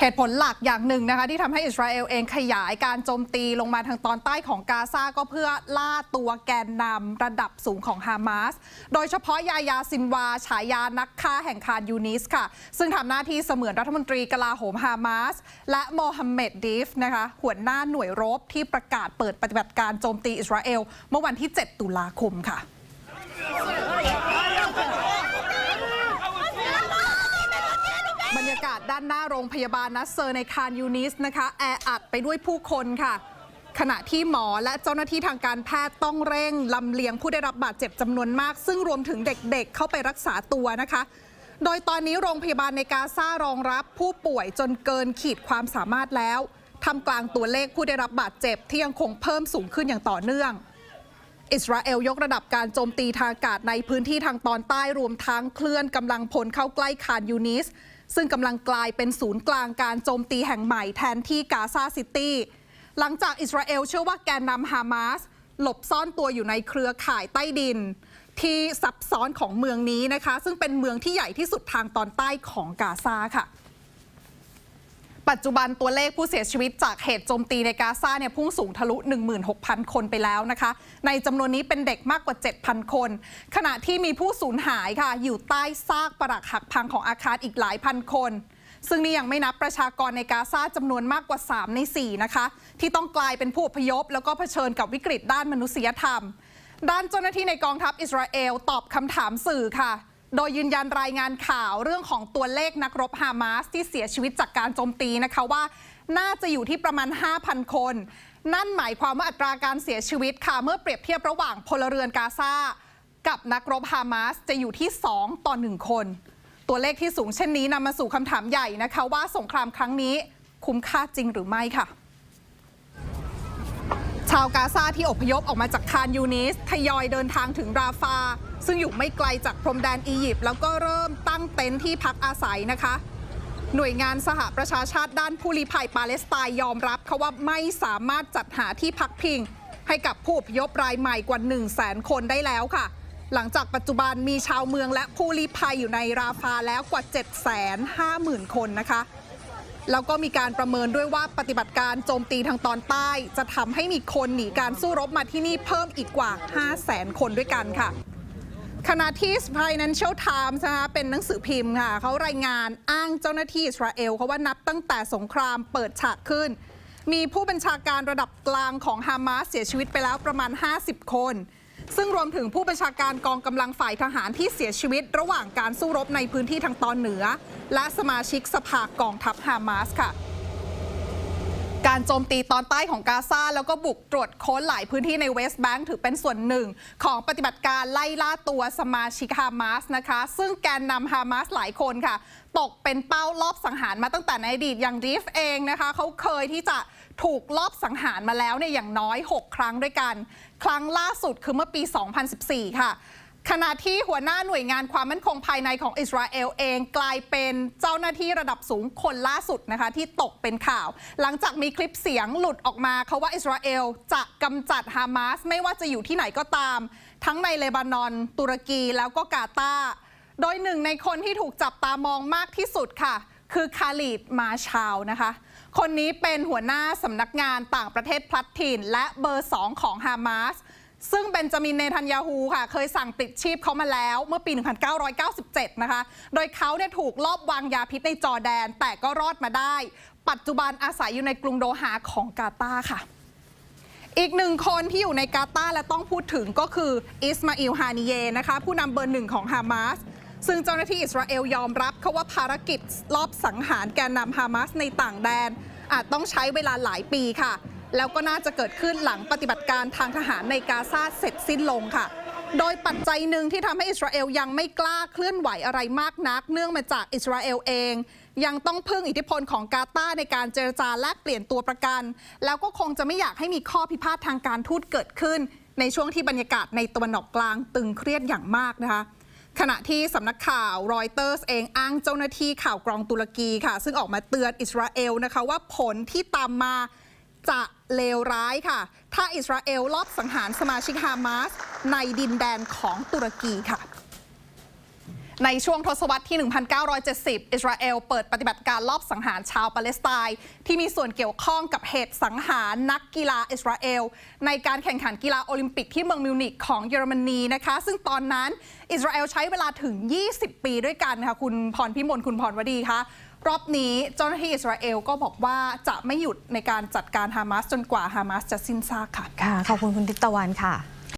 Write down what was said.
เหตุผลหลักอย่างหนึ่งนะคะที่ทำให้อิสราเอลเองขยายการโจมตีลงมาทางตอนใต้ของกาซาก็เพื่อล่าตัวแกนนำระดับสูงของฮามาส โดยเฉพาะยายาซินวา ฉายานักฆ่าแห่งคารยูนิสค่ะ ซึ่งทำหน้าที่เสมือนรัฐมนตรีกลาโหมฮามาส และโมฮัมเหม็ดดีฟนะคะหัวหน้าหน่วยรบที่ประกาศเปิดปฏิบัติการโจมตีอิสราเอล เมื่อวันที่ 7 ตุลาคมค่ะ บรรยากาศ ด้านหน้าโรงพยาบาลนัสเซอร์ในคานยูนิสนะคะแออัดไปด้วยผู้คนค่ะ ขณะที่หมอและเจ้าหน้าที่ทางการแพทย์ต้องเร่งลำเลียงผู้ได้รับบาดเจ็บจำนวนมาก ซึ่งรวมถึงเด็กๆเข้าไปรักษาตัวนะคะ โดยตอนนี้โรงพยาบาลในกาซารองรับผู้ป่วยจนเกินขีดความสามารถแล้วทำกลางตัวเลขผู้ได้รับบาดเจ็บที่ยังคงเพิ่มสูงขึ้นอย่างต่อเนื่องอิสราเอลยกระดับการโจมตีทางอากาศในพื้นที่ทางตอนใต้รวมทั้งเคลื่อนกำลังพลเข้าใกล้คานยูนิส ซึ่งกำลังกลายเป็นศูนย์กลางการโจมตีแห่งใหม่แทนที่กาซาซิตี้หลังจากอิสราเอลเชื่อว่าแกนนำฮามาสหลบซ่อนตัวอยู่ในเครือข่ายใต้ดิน ที่ซับซ้อนของเมืองนี้นะคะ ซึ่งเป็นเมืองที่ใหญ่ที่สุดทางตอนใต้ของกาซาค่ะ ปัจจุบันตัวเลขผู้เสียชีวิตจากเหตุโจมตีในกาซาเนี่ยพุ่งสูงทะลุ 16,000 คนไปแล้วนะคะ ในจำนวนนี้เป็นเด็กมากกว่า 7,000 คน ขณะที่มีผู้สูญหายค่ะ อยู่ใต้ซากปรักหักพังของอาคารอีกหลายพันคน ซึ่งนี่ยังไม่นับประชากรในกาซาจำนวนมากกว่า 3 ใน 4 นะคะ ที่ต้องกลายเป็นผู้อพยพ แล้วก็เผชิญกับวิกฤตด้านมนุษยธรรม ด้านเจ้าหน้าที่ในกองทัพอิสราเอลตอบคำถามสื่อค่ะ โดยยืนยันรายงานข่าวเรื่องของตัวเลขนักรบฮามาสที่เสียชีวิตจากการโจมตีนะคะว่า น่าจะอยู่ที่ประมาณ 5,000 คน นั่นหมายความว่าอัตราการเสียชีวิตค่ะ เมื่อเปรียบเทียบระหว่างพลเรือนกาซากับนักรบฮามาสจะอยู่ที่ 2 ต่อ 1 คน ตัวเลขที่สูงเช่นนี้นำมาสู่คำถามใหญ่นะคะว่าสงครามครั้งนี้คุ้มค่าจริงหรือไม่ค่ะ ชาวกาซาที่อพยพออกมาจากคานยูนิสทยอยเดินทางถึงราฟา ซึ่งอยู่ไม่ไกลจากพรมแดนอียิปต์แล้วก็เริ่มตั้งเต็นท์ที่พักอาศัยนะคะ หน่วยงานสหประชาชาติด้านผู้ลี้ภัยปาเลสไตน์ยอมรับเขาว่าไม่สามารถจัดหาที่พักพิง ให้กับผู้อพยพรายใหม่กว่า 1 0 0 0 0แสนคนได้แล้วค่ะ หลังจากปัจจุบันมีชาวเมืองและผู้ลี้ภัยอยู่ในราฟาแล้วกว่า 7 5 0 0 0 0 คนนะคะ แล้วก็มีการประเมินด้วยว่าปฏิบัติการโจมตีทางตอนใต้ จะทำให้มีคนหนีการสู้รบมาที่นี่เพิ่มอีกกว่า 5 0 0แสนคนด้วยกันค่ะขณะที่ Financial Times นะคะเป็นหนังสือพิมพ์ค่ะเขารายงานอ้างเจ้าหน้าที่อิสราเอลเขาว่านับตั้งแต่สงครามเปิดฉากขึ้น มีผู้บัญชาการระดับกลางของฮามาสเสียชีวิตไปแล้วประมาณ 50 คน ซึ่งรวมถึงผู้บัญชาการกองกำลังฝ่ายทหารที่เสียชีวิต ระหว่างการสู้รบในพื้นที่ทางตอนเหนือ และสมาชิกสภากองทัพฮามาสค่ะ การโจมตีตอนใต้ของกาซาแล้วก็บุกตรวจค้นหลายพื้นที่ในเวสต์แบงค์ถือเป็นส่วนหนึ่ง ของปฏิบัติการไล่ล่าตัวสมาชิกฮามาสนะคะ ซึ่งแกนนำฮามาสหลายคนค่ะ ตกเป็นเป้ารอบสังหารมาตั้งแต่ในอดีตอย่างดีฟเองนะคะเขาเคยที่จะถูกลอบสังหารมาแล้วเนี่ยอย่างน้อย 6 ครั้งด้วยกัน ครั้งล่าสุดคือเมื่อปี 2014 ค่ะ ขณะที่หัวหน้าหน่วยงานความมั่นคงภายในของอิสราเอลเองกลายเป็นเจ้าหน้าที่ระดับสูงคนล่าสุดนะคะที่ตกเป็นข่าว หลังจากมีคลิปเสียงหลุดออกมาเขาว่าอิสราเอลจะกำจัดฮามาสไม่ว่าจะอยู่ที่ไหนก็ตาม ทั้งในเลบานอน ตุรกีแล้วก็กาตาร์โดยหนึ่งในคนที่ถูกจับตามองมากที่สุดค่ะ คือคาลีดมาชาวนะคะ คนนี้เป็นหัวหน้าสำนักงานต่างประเทศพลัดถิ่นและเบอร์สองของฮามาส ซึ่งเบนจามินเนทันยาฮูค่ะ เคยสั่งปลิดชีพเขามาแล้วเมื่อปี 1997 นะคะ โดยเขาเนี่ยถูกลอบวางยาพิษในจอแดน แต่ก็รอดมาได้ ปัจจุบันอาศัยอยู่ในกรุงโดฮาของกาตาร์ค่ะ อีกหนึ่งคนที่อยู่ในกาตาร์และต้องพูดถึงก็คืออิสมาอิลฮานิเยนะคะ ผู้นำเบอร์หนึ่งของฮามาสซึ่งเจ้าหน้าที่อิสราเอลยอมรับเขาว่าภารกิจลอบสังหารแกนนำฮามาสในต่างแดนอาจต้องใช้เวลาหลายปีค่ะ แล้วก็น่าจะเกิดขึ้นหลังปฏิบัติการทางทหารในกาซาเสร็จสิ้นลงค่ะ โดยปัจจัยหนึ่งที่ทำให้อิสราเอลยังไม่กล้าเคลื่อนไหวอะไรมากนัก เนื่องมาจากอิสราเอลเอง ยังต้องพึ่งอิทธิพลของกาตาร์ในการเจรจาแลกเปลี่ยนตัวประกัน แล้วก็คงจะไม่อยากให้มีข้อพิพาททางการทูตเกิดขึ้น ในช่วงที่บรรยากาศในตะวันออกกลางตึงเครียดอย่างมากนะคะขณะที่สำนักข่าวรอยเตอร์สเองอ้างเจ้าหน้าที่ข่าวกรองตุรกีค่ะ ซึ่งออกมาเตือนอิสราเอลนะคะว่าผลที่ตามมาจะ เลวร้ายค่ะ ถ้าอิสราเอลลอบสังหารสมาชิกฮามาสในดินแดนของตุรกีค่ะ ในช่วงทศวรรษที่ 1970 อิสราเอลเปิดปฏิบัติการลอบสังหารชาวปาเลสไตน์ที่มีส่วนเกี่ยวข้องกับเหตุสังหารนักกีฬาอิสราเอล ในการแข่งขันกีฬาโอลิมปิกที่เมืองมิวนิกของเยอรมนีนะคะ ซึ่งตอนนั้นอิสราเอลใช้เวลาถึง 20 ปีด้วยกันค่ะ คุณพรพิมลคุณพรวดีคะรอบนี้เจ้าหน้าที่อิสราเอลก็บอกว่าจะไม่หยุดในการจัดการฮามาสจนกว่าฮามาสจะสิ้นซากค่ะค่ะขอบคุณคุณทิพตะวันค่ะ